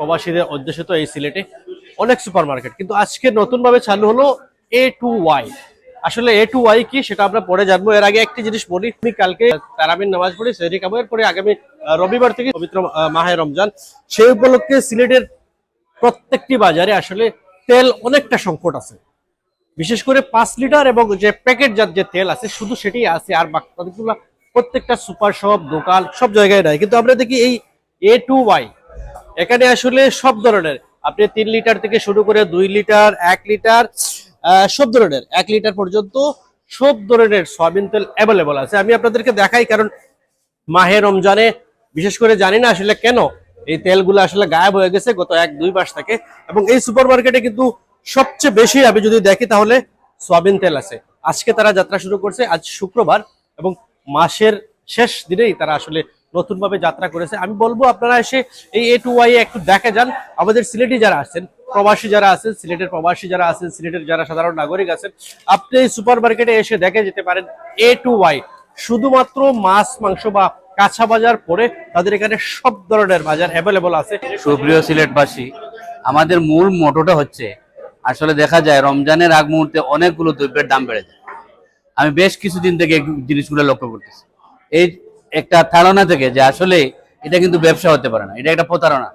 প্রবাসীদের অধ্যুষিত এই সিলেটে অনেক সুপার মার্কেট কিন্তু আজকে নতুনভাবে চালু হলো এ টু ওয়াই আসলে এ টু ওয়াই কি সেটা আমরা পরে জানব। এর আগে একটি জিনিস বলি, আমি কালকে তারাবিন নামাজ পড়ি সেহরি খাব এরপরে আগামী রবিবার থেকে পবিত্র মাহে রমজান। সেই উপলক্ষে সিলেটের প্রত্যেকটি বাজারে আসলে তেল অনেকটা সংকট আছে। বিশেষ করে পাঁচ লিটার এবং যে প্যাকেট জাত যে তেল আছে, শুধু সেটাই আছে, আর বাকিগুলো প্রত্যেকটা সুপার শপ, দোকান সব জায়গায় নাই। কিন্তু আমরা দেখি এই এ টু ওয়াই এখানে আসলে সব ধরনের। আপনি তিন লিটার থেকে শুরু করে দুই লিটার, এক লিটার সব ধরনের। এক লিটার পর্যন্ত সব ধরনের সয়াবিন তেল অ্যাভেলেবল আছে। আমি আপনাদেরকে দেখাই, কারণ মাহে রমজানে, বিশেষ করে জানি না আসলে কেন এই তেলগুলো আসলে গায়েব হয়ে গেছে গত এক, দুই মাস থেকে। এবং এই সুপার মার্কেটে কিন্তু সবচেয়ে বেশি আমি যদি দেখি তাহলে সয়াবিন তেল আছে। আজকে তারা যাত্রা শুরু করছে, আজ শুক্রবার এবং মাসের শেষ দিনেই তারা আসলে নতুনভাবে যাত্রা করেছে। আমি বলব আপনারা এসে এই এ টু ওয়াই একটু দেখে যান। আমাদের সিলেটি যারা আছেন, প্রবাসী যারা আছেন, সিলেটের প্রবাসী যারা আছেন, সিলেটের যারা সাধারণ নাগরিক আছেন, আপনি এই সুপার মার্কেটে এসে দেখে যেতে পারেন এ টু ওয়াই শুধুমাত্র মাছ, মাংস বা কাঁচা বাজার পরে তাদের এখানে সব ধরনের বাজার অ্যাভেলেবল আছে। সুপ্রিয় সিলেটবাসী, আমাদের মূল মোটোটা হচ্ছে, আসলে দেখা যায় রমজানের আগ মুহূর্তে অনেকগুলো দ্রব্যের দাম বেড়ে যায়। আমি বেশ কিছুদিন থেকে জিনিসগুলো লক্ষ্য করতেছি। এই একটা ধারণা থেকে যে আসলে এটা কিন্তু ব্যবসা হতে পারে না, এটা একটা প্রতারণা।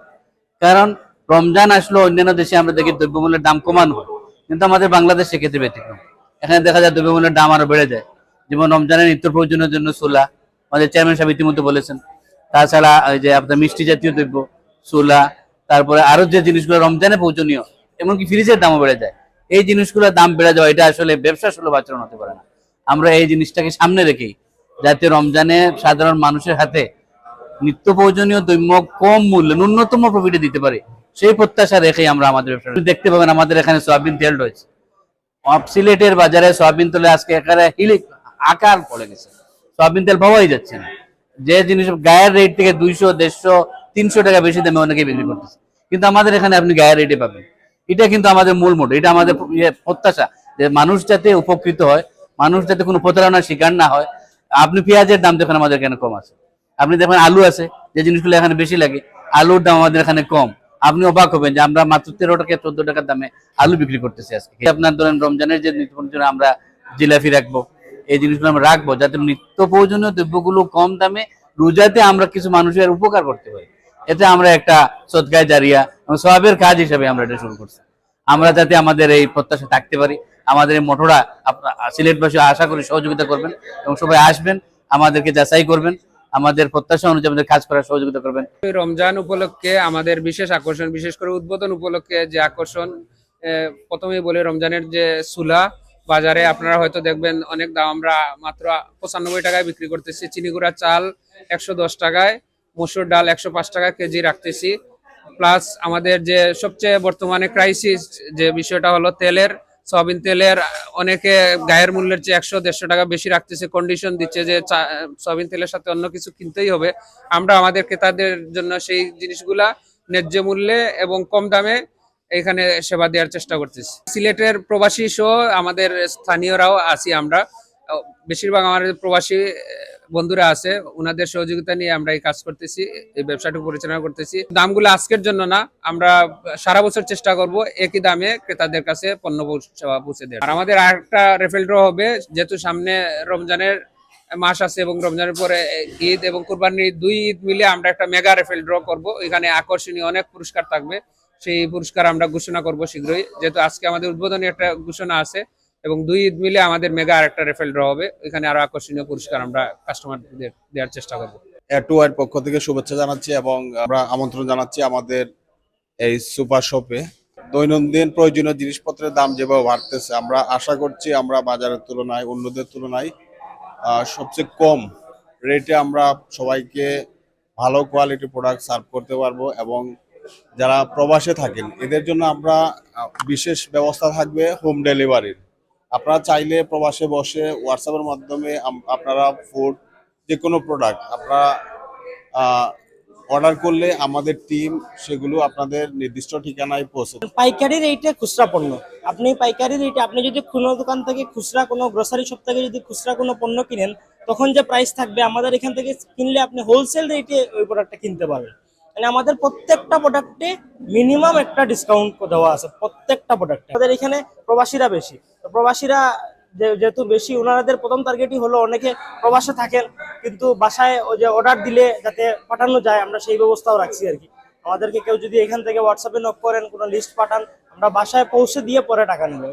কারণ রমজান আসলো, অন্যান্য দেশে আমরা দেখি দ্রব্যমূল্যের দাম কমানো হয়, কিন্তু আমাদের বাংলাদেশ সেক্ষেত্রে ব্যতিক্রম। এখানে দেখা যায় দ্রব্যমূল্যের দাম আরও বেড়ে যায়। যেমন রমজানের নিত্য প্রয়োজনের জন্য সোলা আমাদের চেয়ারম্যান সাহেব ইতিমধ্যে বলেছেন। তাছাড়া ওই যে আপনার মিষ্টি জাতীয় দ্রব্য সোলা তারপরে আরও যে জিনিসগুলো রমজানে প্রয়োজনীয়, এমনকি ফ্রিজের দামও বেড়ে যায়। এই জিনিসগুলোর দাম বেড়ে যাওয়া, এটা আসলে ব্যবসা সুলভ আচরণ হতে পারে না। আমরা এই জিনিসটাকে সামনে রেখেই যাতে রমজানে সাধারণ মানুষের হাতে নিত্য প্রয়োজনীয় দ্রব্য কম মূল্যে, ন্যূনতম প্রফিটে দিতে পারে। সেই প্রত্যাশা রেখেই আমরা আমাদের ব্যবসা দেখতে পাবেন আমাদের এখানে সয়াবিন তেল রয়েছে। সিলেটের বাজারে সয়াবিন তেলে আজকে একেবারে হিলি আকার পড়ে গেছে। সয়াবিন তেল পাওয়াই যাচ্ছে না। যে জিনিস গায়ের রেট থেকে দুইশো, দেড়শো, তিনশো টাকা বেশি দামে অনেকে বিক্রি করতেছে। কিন্তু আমাদের এখানে আপনি গায়ের রেটে পাবেন। এটা কিন্তু আমাদের মূল মোট এটা আমাদের ইয়ে প্রত্যাশা যে মানুষ যাতে উপকৃত হয়, মানুষ যাতে কোনো প্রতারণার শিকার না হয় আপনি পেঁয়াজের দাম দেখেন আমাদের এখানে কম আছে। আপনি দেখেন আলু আছে, যে জিনিসগুলো এখানে বেশি লাগে, আলুর দাম আমাদের এখানে কম। আপনি অবাক হবেন যে আমরা মাত্র তেরো টাকা, চোদ্দ টাকার দামে আলু বিক্রি করতেছি আজকে। আপনার ধরেন রমজানের যে নিত্য আমরা জিলাপি রাখব, এই জিনিসগুলো আমরা রাখব, যাতে নিত্য প্রয়োজনীয় দ্রব্যগুলো কম দামে রোজাতে আমরা কিছু মানুষের উপকার করতে পারি। এতে আমরা একটা সৎকায় জারিয়া এবং সবের কাজ হিসাবে আমরা এটা শুরু করছি। আমরা যাতে আমাদের এই প্রত্যাশা থাকতে পারি, আমাদের এই মোটরা আপনার সিলেটবাসী আশা করি সহযোগিতা করবেন এবং সবাই আসবেন, আমাদেরকে যাচাই করবেন, আমাদের প্রত্যাশা অনুযায়ী কাজ করার সহযোগিতা করবেন। রমজান উপলক্ষে, আমাদের বিশেষ আকর্ষণ, বিশেষ করে উদ্বোধন উপলক্ষে যে আকর্ষণ প্রথমেই বলে রমজানের যে সুলা বাজারে আপনারা হয়তো দেখবেন, অনেক দাম আমরা মাত্র পঁচানব্বই টাকায় বিক্রি করতেছি। চিনিগুড়া চাল একশো দশ টাকায়, মসুর ডাল একশো পাঁচ টাকা কেজি রাখতেছি। প্লাস আমাদের যে সবচেয়ে বর্তমানে ক্রাইসিস যে বিষয়টা হলো তেলের সয়াবিন তেলের অনেকে গায়ের মূল্যের চেয়ে একশো, দেড়শো টাকা বেশি রাখতেছে কন্ডিশন দিচ্ছে যে সয়াবিন তেলের সাথে অন্য কিছু কিনতেই হবে। আমরা আমাদের ক্রেতাদের জন্য সেই জিনিসগুলা ন্যায্য মূল্যে এবং কম দামে এখানে সেবা দেওয়ার চেষ্টা করতেছি। সিলেটের প্রবাসী সহ আমাদের স্থানীয়রাও আছি আমরা। বেশিরভাগ আমাদের প্রবাসী বন্ধুরা আছে, ওনাদের সহযোগিতা নিয়ে আমরা এই কাজ করতেছি, এই ব্যবসাটা পরিচালনা করতেছি। দামগুলো আজকের জন্য না, আমরা সারা বছর চেষ্টা করব একই দামে ক্রেতাদের কাছে পণ্য পৌঁছে দেওয়ার। আর আমাদের আরেকটা রেফেল ড্র হবে, যেহেতু সামনে রমজানের মাস আছে এবং রমজানের পরে ঈদ এবং কুরবানির দুই ঈদ মিলে আমরা একটা মেগা রেফেল ড্র করব। এখানে আকর্ষণীয় অনেক পুরস্কার থাকবে, সেই পুরস্কার আমরা ঘোষণা করব শীঘ্রই। যেহেতু আজকে আমাদের উদ্বোধনী একটা ঘোষণা আছে এবং দুই ঈদ মিলে আমাদের মেগা আরেকটা রেফেল ড্র হবে। এখানে আরও আকর্ষণীয় পুরস্কার আমরা কাস্টমারদের দেওয়ার চেষ্টা করব। টু এর পক্ষ থেকে শুভেচ্ছা জানাচ্ছি এবং আমরা আমন্ত্রণ জানাচ্ছি আমাদের এই সুপার শপে দৈনন্দিন প্রয়োজনীয় জিনিসপত্রের দাম যেভাবে বাড়তেছে, আমরা আশা করছি আমরা বাজারের তুলনায়, অন্যদের তুলনায় সবচেয়ে কম রেটে আমরা সবাইকে ভালো কোয়ালিটি প্রোডাক্ট সার্ভ করতে পারব এবং যারা প্রবাসে থাকেন, এদের জন্য আমরা বিশেষ ব্যবস্থা থাকবে হোম ডেলিভারির আপনারা চাইলে প্রবাসে বসে হোয়াটসঅ্যাপের মাধ্যমে আপনারা ফুড যে কোনো প্রোডাক্ট আপনারা অর্ডার করলে আমাদের টিম সেগুলো আপনাদের নির্দিষ্ট ঠিকানায় পৌঁছে। পাইকারি রেটে খুচরা পণ্য। আপনি পাইকারি রেটে আপনি যদি কোনো দোকান থেকে খুচরা কোনো গ্রোসারি শপ থেকে যদি খুচরা কোনো পণ্য কিনেন, তখন যে প্রাইস থাকবে, আমাদের এখান থেকে কিনলে আপনি হোলসেল রেটে ওই প্রোডাক্টটা কিনতে পারবেন। মানে আমাদের প্রত্যেকটা প্রোডাক্টে মিনিমাম একটা ডিসকাউন্ট দেওয়া আছে, প্রত্যেকটা প্রোডাক্টে আমাদের এখানে প্রবাসীরা বেশি। প্রবাসীরা যেহেতু বেশি ওনারাদের প্রথম টার্গেটই হলো অনেকে প্রবাসে থাকেন, কিন্তু বাসায় ওই যে অর্ডার দিলে যাতে পাঠানো যায়, আমরা সেই ব্যবস্থাও রাখছি আর কি। আমাদেরকে কেউ যদি এখান থেকে হোয়াটসঅ্যাপে নক করেন, কোনো লিস্ট পাঠান, আমরা বাসায় পৌঁছে দিয়ে পরে টাকা নেব।